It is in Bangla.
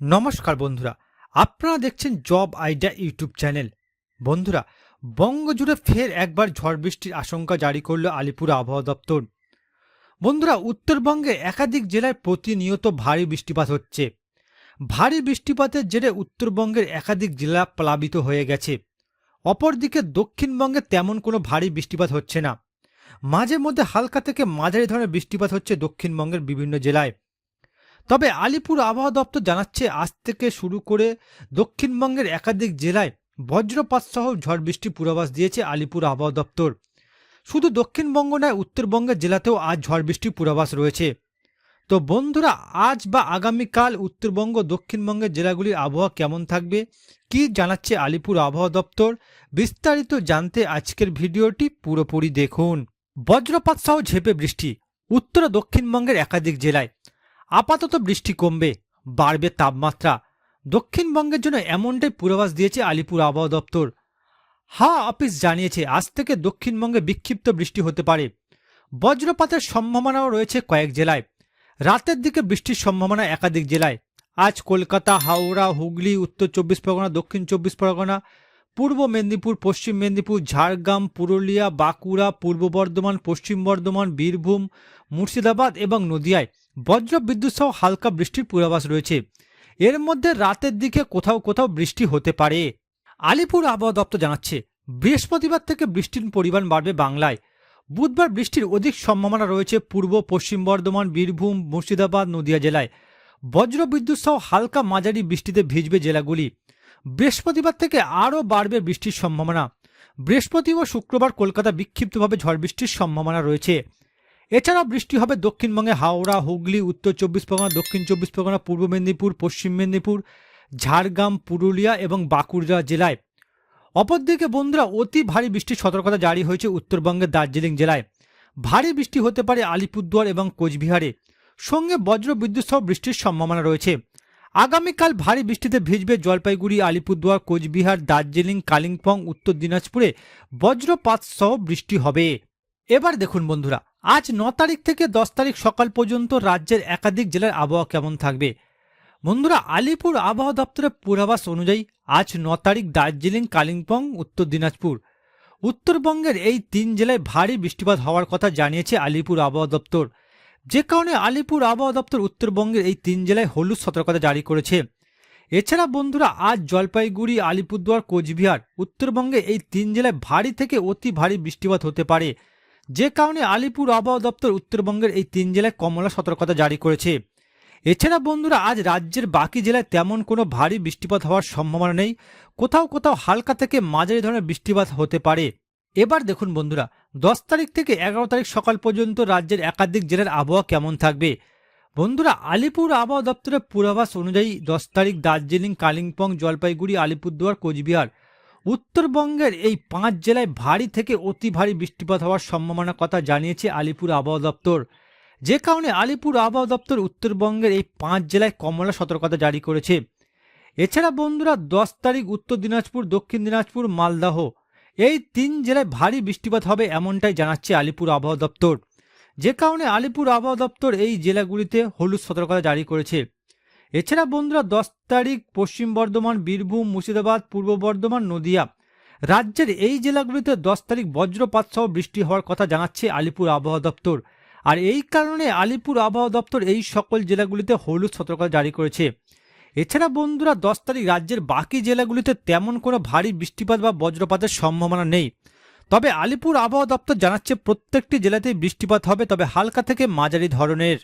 নমস্কার বন্ধুরা, আপনারা দেখছেন জব আইডিয়া ইউটিউব চ্যানেল। বন্ধুরা, বঙ্গজুড়ে ফের একবার ঝড় বৃষ্টির আশঙ্কা জারি করল আলিপুর আবহাওয়া দপ্তর। বন্ধুরা, উত্তরবঙ্গে একাধিক জেলায় প্রতিনিয়ত ভারী বৃষ্টিপাত হচ্ছে। ভারী বৃষ্টিপাতের জেরে উত্তরবঙ্গের একাধিক জেলা প্লাবিত হয়ে গেছে। অপরদিকে দক্ষিণবঙ্গে তেমন কোনো ভারী বৃষ্টিপাত হচ্ছে না। মাঝে মধ্যে হালকা থেকে মাঝারি ধরনের বৃষ্টিপাত হচ্ছে দক্ষিণবঙ্গের বিভিন্ন জেলায়। তবে আলিপুর আবহাওয়া দপ্তর জানাচ্ছে, আজ থেকে শুরু করে দক্ষিণবঙ্গের একাধিক জেলায় বজ্রপাত সহ ঝড় বৃষ্টি পূর্বাভাস দিয়েছে আলিপুর আবহাওয়া দপ্তর। শুধু দক্ষিণবঙ্গ নয়, উত্তরবঙ্গের জেলাতেও আজ ঝড় বৃষ্টি পূর্বাভাস রয়েছে। তো বন্ধুরা, আজ বা আগামীকাল উত্তরবঙ্গ দক্ষিণবঙ্গের জেলাগুলির আবহাওয়া কেমন থাকবে, কি জানাচ্ছে আলিপুর আবহাওয়া দপ্তর, বিস্তারিত জানতে আজকের ভিডিওটি পুরোপুরি দেখুন। বজ্রপাত সহ ঝেপে বৃষ্টি, উত্তর দক্ষিণবঙ্গের একাধিক জেলায়। আপাতত বৃষ্টি কমবে, বাড়বে তাপমাত্রা। দক্ষিণবঙ্গের জন্য এমনটাই পূর্বাভাস দিয়েছে আলিপুর আবহাওয়া দপ্তর। হাওয়া অফিস জানিয়েছে, আজ থেকে দক্ষিণবঙ্গে বিক্ষিপ্ত বৃষ্টি হতে পারে। বজ্রপাতের সম্ভাবনাও রয়েছে কয়েক জেলায়। রাতের দিকে বৃষ্টির সম্ভাবনা একাধিক জেলায়। আজ কলকাতা, হাওড়া, হুগলি, উত্তর চব্বিশ পরগনা, দক্ষিণ চব্বিশ পরগনা পূর্ব মেদিনীপুর, পশ্চিম মেদিনীপুর, ঝাড়গ্রাম, পুরুলিয়া, বাঁকুড়া, পূর্ব বর্ধমান, পশ্চিম বর্ধমান, বীরভূম, মুর্শিদাবাদ এবং নদিয়ায় বজ্র বিদ্যুৎ সহ হালকা বৃষ্টির পূর্বাভাস রয়েছে। এর মধ্যে রাতের দিকে কোথাও কোথাও বৃষ্টি হতে পারে। আলিপুর আবহাওয়া দপ্তর জানাচ্ছে, বৃহস্পতিবার থেকে বৃষ্টির পরিমাণ বাড়বে বাংলায়। বুধবার বৃষ্টির অধিক সম্ভাবনা রয়েছে পূর্ব, পশ্চিম বর্ধমান, বীরভূম, মুর্শিদাবাদ, নদিয়া জেলায়। বজ্র বিদ্যুৎ সহ হালকা মাঝারি বৃষ্টিতে ভিজবে জেলাগুলি। বৃহস্পতিবার থেকে আরও বাড়বে বৃষ্টির সম্ভাবনা। বৃহস্পতি ও শুক্রবার কলকাতা বিক্ষিপ্তভাবে ঝড় বৃষ্টির সম্ভাবনা রয়েছে। এছাড়াও বৃষ্টি হবে দক্ষিণবঙ্গে হাওড়া, হুগলি, উত্তর চব্বিশ পরগনা, দক্ষিণ চব্বিশ পরগনা, পূর্ব মেদিনীপুর, পশ্চিম মেদিনীপুর, ঝাড়গ্রাম, পুরুলিয়া এবং বাঁকুড়া জেলায়। অপরদিকে বন্ধুরা, অতি ভারী বৃষ্টির সতর্কতা জারি হয়েছে উত্তরবঙ্গের দার্জিলিং জেলায়। ভারী বৃষ্টি হতে পারে আলিপুরদুয়ার এবং কোচবিহারে। সঙ্গে বজ্র বিদ্যুৎ সহ বৃষ্টির সম্ভাবনা রয়েছে। আগামীকাল ভারী বৃষ্টিতে ভিজবে জলপাইগুড়ি, আলিপুরদুয়ার, কোচবিহার, দার্জিলিং, কালিম্পং, উত্তর দিনাজপুরে বজ্রপাত সহ বৃষ্টি হবে। এবার দেখুন বন্ধুরা, আজ ন তারিখ থেকে দশ তারিখ সকাল পর্যন্ত রাজ্যের একাধিক জেলার আবহাওয়া কেমন থাকবে? বন্ধুরা, আলিপুর আবহাওয়া দপ্তরের পূর্বাভাস অনুযায়ী আজ ন তারিখ দার্জিলিং, কালিম্পং, উত্তর দিনাজপুর। উত্তরবঙ্গের এই তিন জেলায় ভারী বৃষ্টিপাত হওয়ার কথা জানিয়েছে আলিপুর আবহাওয়া দপ্তর। যে কারণে আলিপুর আবহাওয়া দপ্তর উত্তরবঙ্গের এই তিন জেলায় হলুদ সতর্কতা জারি করেছে। এছাড়া বন্ধুরা, আজ জলপাইগুড়ি, আলিপুরদুয়ার, কোচবিহার উত্তরবঙ্গে এই তিন জেলায় ভারী থেকে অতি ভারী বৃষ্টিপাত হতে পারে। যে কারণে আলিপুর আবহাওয়া দপ্তর উত্তরবঙ্গের এই তিন জেলায় কমলা সতর্কতা জারি করেছে। এছাড়া বন্ধুরা, আজ রাজ্যের বাকি জেলায় তেমন কোনো ভারী বৃষ্টিপাত হওয়ার সম্ভাবনা নেই। কোথাও কোথাও হালকা থেকে মাঝারি ধরনের বৃষ্টিপাত হতে পারে। এবার দেখুন বন্ধুরা, দশ তারিখ থেকে এগারো তারিখ সকাল পর্যন্ত রাজ্যের একাধিক জেলার আবহাওয়া কেমন থাকবে? বন্ধুরা, আলিপুর আবহাওয়া দপ্তরের পূর্বাভাস অনুযায়ী দশ তারিখ দার্জিলিং, কালিম্পং, জলপাইগুড়ি, আলিপুরদুয়ার, কোচবিহার। উত্তরবঙ্গের এই পাঁচ জেলায় ভারী থেকে অতি ভারী বৃষ্টিপাত হওয়ার সম্ভাবনার কথা জানিয়েছে আলিপুর আবহাওয়া দপ্তর। যে কারণে আলিপুর আবহাওয়া দপ্তর উত্তরবঙ্গের এই পাঁচ জেলায় কমলা সতর্কতা জারি করেছে। এছাড়া বন্ধুরা, দশ তারিখ উত্তর দিনাজপুর, দক্ষিণ দিনাজপুর, মালদাহ। এই তিন জেলায় ভারী বৃষ্টিপাত হবে এমনটাই জানাচ্ছে আলিপুর আবহাওয়া দপ্তর। যে কারণে আলিপুর আবহাওয়া দপ্তর এই জেলাগুলিতে হলুদ সতর্কতা জারি করেছে। এছাড়া বন্ধুরা, দশ তারিখ পশ্চিম বর্ধমান, বীরভূম, মুর্শিদাবাদ, পূর্ব বর্ধমান, নদিয়া রাজ্যের এই জেলাগুলিতে দশ তারিখ বজ্রপাত সহ বৃষ্টি হওয়ার কথা জানাচ্ছে আলিপুর আবহাওয়া দপ্তর। আর এই কারণে আলিপুর আবহাওয়া দপ্তর এই সকল জেলাগুলিতে হলুদ সতর্কতা জারি করেছে। এছাড়া বন্ধুরা, দশ তারিখ রাজ্যের বাকি জেলাগুলিতে তেমন কোনো ভারী বৃষ্টিপাত বা বজ্রপাতের সম্ভাবনা নেই। তবে আলিপুর আবহাওয়া দপ্তর জানাচ্ছে, প্রত্যেকটি জেলাতেই বৃষ্টিপাত হবে, তবে হালকা থেকে মাঝারি ধরনের।